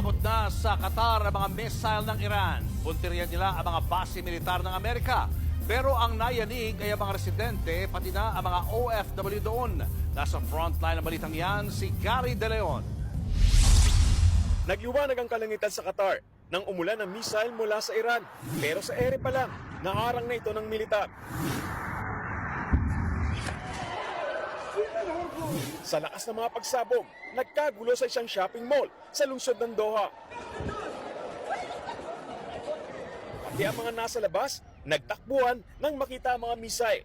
Umabot na sa Qatar ang mga missile ng Iran. Punteriyan nila ang mga base militar ng Amerika. Pero ang nayanig ay ang mga residente, pati na ang mga OFW doon. Nasa frontline ng balitang yan, si Gary De Leon. Nagliwanag ang kalangitan sa Qatar nang umulan ng missile mula sa Iran. Pero sa ere pa lang, naharang na ito ng militar. Sa lakas ng mga pagsabog, nagkagulo sa isang shopping mall sa lungsod ng Doha. Pati ang mga nasa labas, nagtakbuhan nang makita ang mga missile.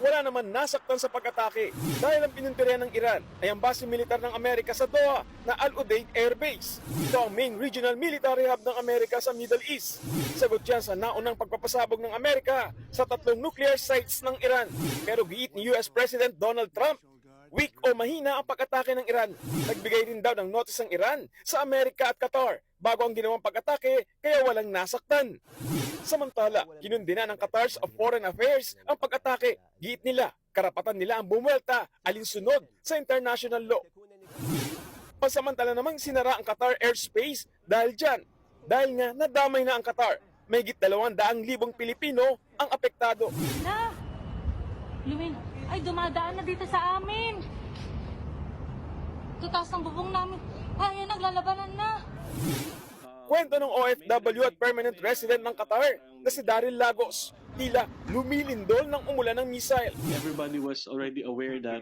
Wala naman nasaktan sa pag-atake dahil ang pinuntirya ng Iran ay ang base militar ng Amerika sa Doha na Al Udeid Air Base. Ito ang main regional military hub ng Amerika sa Middle East. Sagot yan sa naunang pagpapasabog ng Amerika sa tatlong nuclear sites ng Iran. Pero giit ni US President Donald Trump, weak o mahina ang pag-atake ng Iran. Nagbigay rin daw ng notice ang Iran sa Amerika at Qatar bago ang ginawang pag-atake kaya walang nasaktan. Samantala, kinundina ng Qatar's of Foreign Affairs ang pag-atake. Giit nila, karapatan nila ang bumuelta alinsunod sa international law. Pansamantala namang sinara ang Qatar airspace dahil dyan. Dahil nga nadamay na ang Qatar. May git dalawang daang libong Pilipino ang apektado. Na! Lumin, ay dumadaan na dito sa amin. Tutaas ng bubong namin. Ay, naglalabanan na. Kwento ng OFW at permanent resident ng Qatar na si Daryl Lagos. Tila lumilindol ng umulan ng missile. everybody was already aware that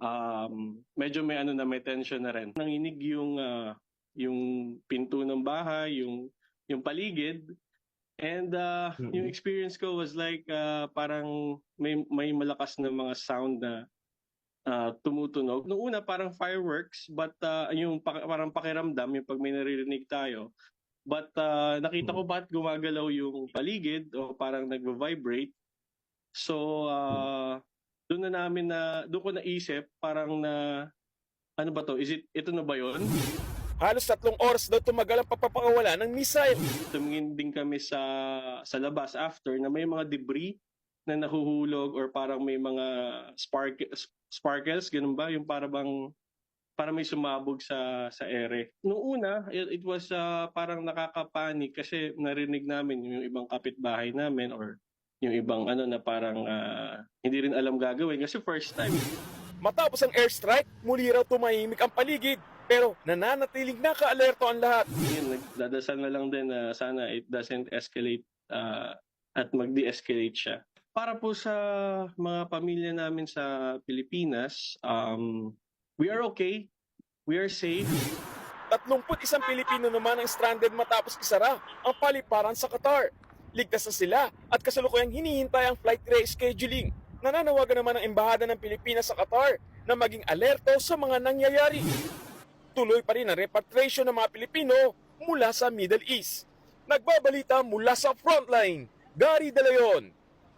um, medyo may ano na may tension na rin. Nanginig yung ah, yung pinto ng bahay, yung yung paligid. And ah, yung experience ko was like ah, parang may may malakas na mga sound na ah, tumutunog. Noong una parang fireworks but ah, yung pa- parang pakiramdam yung pag may naririnig tayo. But ah, nakita ko ba't gumagalaw yung paligid o parang nagvo-vibrate. So ah, doon na namin na doon ko naisip parang na ano ba to? Is it ito na ba 'yon? Halos tatlong oras daw tumagal ang pagpapakawala ng missile. Tumingin din kami sa sa labas after na may mga debris na nahuhulog or parang may mga spark sparkles ganun ba yung para bang para may sumabog sa sa ere. Noong una, it, it was ah, parang nakakapanik kasi narinig namin yung ibang kapitbahay namin or yung ibang ano na parang ah, hindi rin alam gagawin kasi first time. Matapos ang airstrike, muli raw tumahimik ang paligid. Pero nananatiling naka-alerto ang lahat. yun, nagdadasal na lang din na sana it doesn't escalate uh, at mag-de-escalate siya. Para po sa mga pamilya namin sa Pilipinas, um, we are okay. We are safe. 31 Pilipino naman ang stranded matapos isara ang paliparan sa Qatar. Ligtas na sila at kasalukuyang hinihintay ang flight rescheduling. Nananawagan naman ang Embahada ng Pilipinas sa Qatar na maging alerto sa mga nangyayari. Tuloy pa rin ang repatriation ng mga Pilipino mula sa Middle East. Nagbabalita mula sa frontline, Gary De Leon,